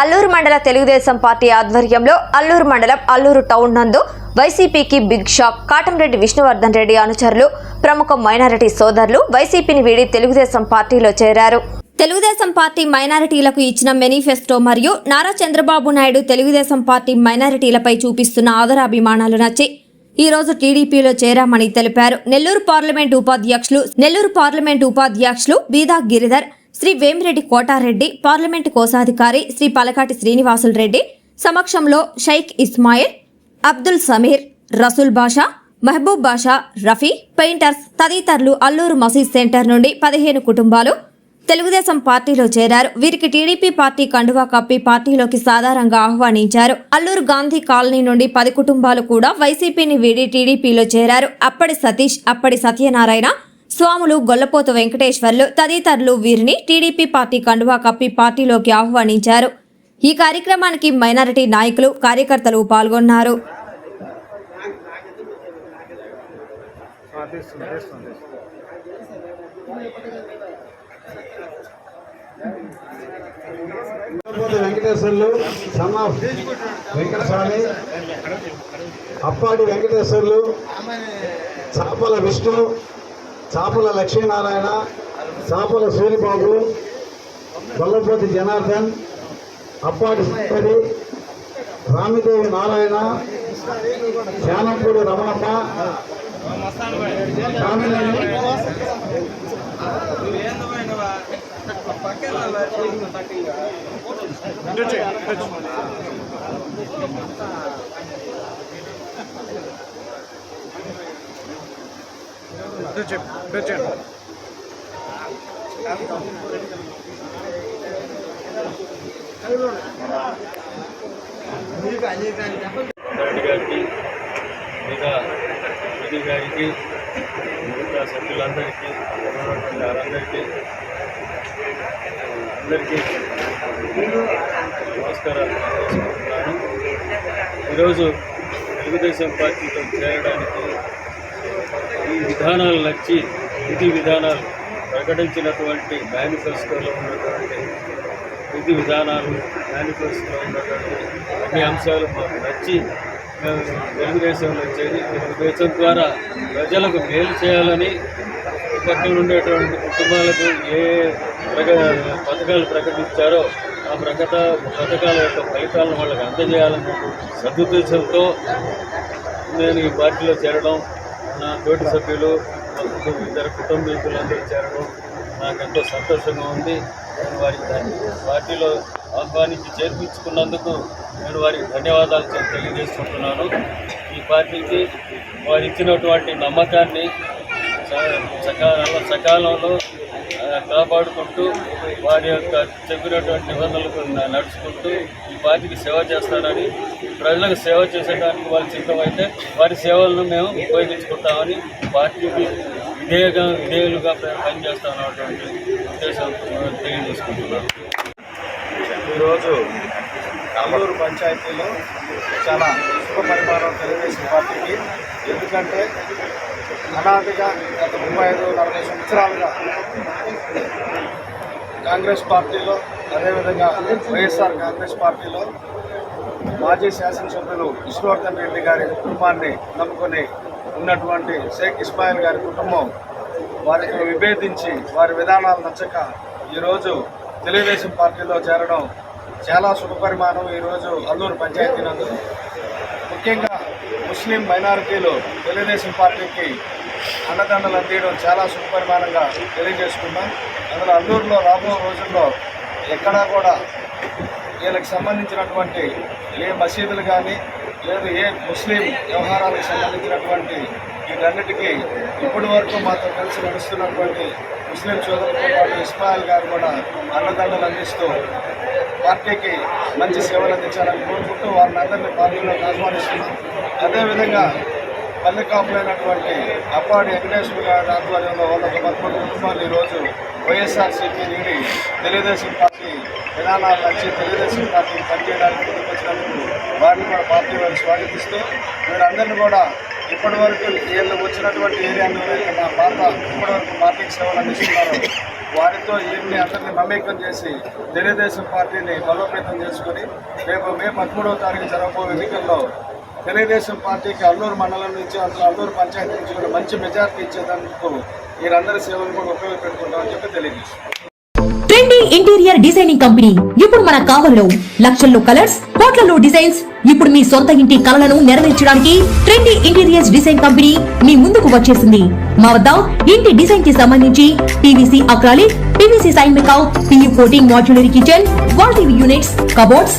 అల్లూరు మండల తెలుగుదేశం పార్టీ ఆధ్వర్యంలో అల్లూరు మండలం అల్లూరు టౌన్ నందు వైసీపీకి బిగ్ షాక్. కాటంరెడ్డి విష్ణువర్ధన్ రెడ్డి అనుచరులు ప్రముఖ మైనారిటీ సోదరులు వైసీపీని వీడి తెలుగుదేశం పార్టీలో చేరారు. తెలుగుదేశం పార్టీ మైనారిటీలకు ఇచ్చిన మేనిఫెస్టో మరియు నారా చంద్రబాబు నాయుడు తెలుగుదేశం పార్టీ మైనారిటీలపై చూపిస్తున్న ఆదరాభిమానాలు నచ్చి ఈ రోజు టీడీపీలో చేరామని తెలిపారు. నెల్లూరు పార్లమెంట్ ఉపాధ్యక్షులు నెల్లూరు పార్లమెంట్ ఉపాధ్యక్షులు బీదా గిరిధర్ శ్రీ వేమిరెడ్డి కోటారెడ్డి పార్లమెంటు కోశాధికారి శ్రీ పలకాటి శ్రీనివాసులు రెడ్డి సమక్షంలో షైక్ ఇస్మాయిల్ అబ్దుల్ సమీర్ రసూల్ బాషా మహబూబ్ బాషా రఫీ పెయింటర్స్ తదితరులు అల్లూరు మసీద్ సెంటర్ నుండి పదిహేను కుటుంబాలు తెలుగుదేశం పార్టీలో చేరారు. వీరికి టీడీపీ పార్టీ కండువా కప్పి పార్టీలోకి సాధారణంగా ఆహ్వానించారు. అల్లూరు గాంధీ కాలనీ నుండి పది కుటుంబాలు కూడా వైసీపీని వీడి టీడీపీలో చేరారు. అప్పటి సతీష్ అప్పటి సత్యనారాయణ స్వాములు గొల్లపోత వెంకటేశ్వర్లు తదితరులు వీరిని టీడీపీ పార్టీ కండువా కప్పి పార్టీలోకి ఆహ్వానించారు. ఈ కార్యక్రమానికి మైనారిటీ నాయకులు కార్యకర్తలు పాల్గొన్నారు. వెంకటేశ్వర్లు సన్ ఆఫ్ వెంకటస్వామి అప్పాడి వెంకటేశ్వర్లు చాపల విష్ణు చాపల లక్ష్మీనారాయణ చాపల సూరిబాబు గొల్లపోతి జనార్దన్ అప్పాటి సంపడి రామిదేవి నారాయణ శానంపూడి రమణమ్మ కామినేని గారికి మిగతా విధి గారికి మిగతా సభ్యులందరికీ వారందరికీ అందరికీ నమస్కారాలు. ఈరోజు తెలుగుదేశం పార్టీతో చేరడానికి విధానాలు నచ్చి విధి విధానాలు ప్రకటించినటువంటి మేనిఫెస్టోలో ఉన్నటువంటి విధి విధానాలు మేనిఫెస్టోలో ఉన్నటువంటి అన్ని అంశాలు మాకు నచ్చి మేము తెలుగుదేశంలో చేరి తెలుగుదేశం ద్వారా ప్రజలకు మేలు చేయాలని పక్కన ఉండేటువంటి కుటుంబాలకు ఏ ప్రక పథకాలు ప్రకటించారో ఆ ప్రకట పథకాల యొక్క ఫలితాలను వాళ్ళకి అందజేయాలన్న సదుద్దేశంతో నేను ఈ పార్టీలో చేరడం నా తోటి సభ్యులు మా ఇద్దరు కుటుంబీకులందరూ చేరడం నాకు ఎంతో సంతోషంగా ఉంది. నేను వారికి పార్టీలో ఆహ్వానించి చేర్పించుకున్నందుకు నేను వారికి ధన్యవాదాలు చె- తెలియజేసుకుంటున్నాను. ఈ పార్టీకి వారు ఇచ్చినటువంటి నమ్మకాన్ని సకాలంలో సకాలంలో కాపాడుకుంటూ వారి యొక్క చెప్పినటువంటి నిబంధనలకు నడుచుకుంటూ ఈ పార్టీకి సేవ చేస్తానని ప్రజలకు సేవ చేసేటానికి వాళ్ళు సిద్ధమైతే వారి సేవలను మేము ఉపయోగించుకుంటామని పార్టీకి విధేయగా విధేయులుగా పనిచేస్తా పనిచేస్తామన్నటువంటి ఉద్దేశం తెలియజేసుకుంటున్నాను. ఈరోజు అల్లూరు పంచాయతీలో చాలా శుభ పరిమాణం తెలుగుదేశం పార్టీకి ఎందుకంటే అనాదిగా గత ముప్పై ఐదు నలభై సంవత్సరాలుగా కాంగ్రెస్ పార్టీలో అదేవిధంగా వైఎస్ఆర్ కాంగ్రెస్ పార్టీలో మాజీ శాసనసభ్యులు విష్ణువర్ధన్ రెడ్డి గారి కుటుంబాన్ని నమ్ముకొని ఉన్నటువంటి షేక్ ఇస్మాయిల్ గారి కుటుంబం వారికి విభేదించి వారి విధానాలు నచ్చక ఈరోజు తెలుగుదేశం పార్టీలో చేరడం చాలా శుభపరిమాణం. ఈరోజు అల్లూరు పంచాయతీ నందు ముఖ్యంగా ముస్లిం మైనారిటీలు తెలుగుదేశం పార్టీకి అండదండలు అందియడం చాలా సుపరిమాణంగా తెలియజేసుకున్నాం అందులో అల్లూరులో రాబో రోజుల్లో ఎక్కడా కూడా వీళ్ళకి సంబంధించినటువంటి ఏ మసీదులు కానీ లేదు ఏ ముస్లిం వ్యవహారాలకు సంబంధించినటువంటి వీటన్నిటికీ ఇప్పటి వరకు మాతో కలిసి నడుస్తున్నటువంటి ముస్లిం సోదరులతో పాటు ఇస్మాయిల్ గారు కూడా అన్నదండలు అందిస్తూ పార్టీకి మంచి సేవలు అందించాలని కోరుకుంటూ వారిని అందరినీ పార్టీలోకి ఆహ్వానిస్తున్నాం. అదేవిధంగా పల్లె కాపులైనటువంటి అప్పాడి వెంకటేశ్వర గారి ఆధ్వర్యంలో వంద పదకొండు కుటుంబాలు ఈరోజు వైఎస్ఆర్సీపీ నుండి తెలుగుదేశం పార్టీ విధానాలు నచ్చి తెలుగుదేశం పార్టీ పనిచేయడానికి ముందుకు వచ్చినందుకు వారిని కూడా పార్టీ వారికి స్వాగతిస్తూ వీరందరినీ కూడా ఇప్పటి వరకు వీళ్ళు వచ్చినటువంటి ఏరియాలో మా పాత ఇప్పటి వరకు పార్టీకి సేవలు అందిస్తున్నారు వారితో వీరిని అందరినీ మమేకం చేసి తెలుగుదేశం పార్టీని బలోపేతం చేసుకొని రేపు మే పదమూడవ తారీఖు జరగబోయే ఎన్నికల్లో తెలుగుదేశం పార్టీకి అల్లూరు మండలం నుంచి అందులో అల్లూరు పంచాయతీ నుంచి కూడా మంచి మెజార్టీ ఇచ్చేందుకు మీరందరి సేవలు కూడా ఉపయోగపెట్టుకుంటామని చెప్పి తెలియజేస్తున్నాం. ట్రెండీ ఇంటీరియర్ డిజైనింగ్ కంపెనీ ఇప్పుడు మన కావలిలో లక్షల్లో కలర్స్ కోట్లలో డిజైన్స్ ఇప్పుడు మీ సొంత ఇంటి కలలను నెరవేర్చడానికి ట్రెండీ ఇంటీరియర్స్ డిజైన్ కంపెనీ మీ ముందుకు వచ్చేసింది. మా వద్ద ఇంటి డిజైన్కి సంబంధించి PVC acrylic PVC sign make out PU coating modular kitchen wall TV units cupboards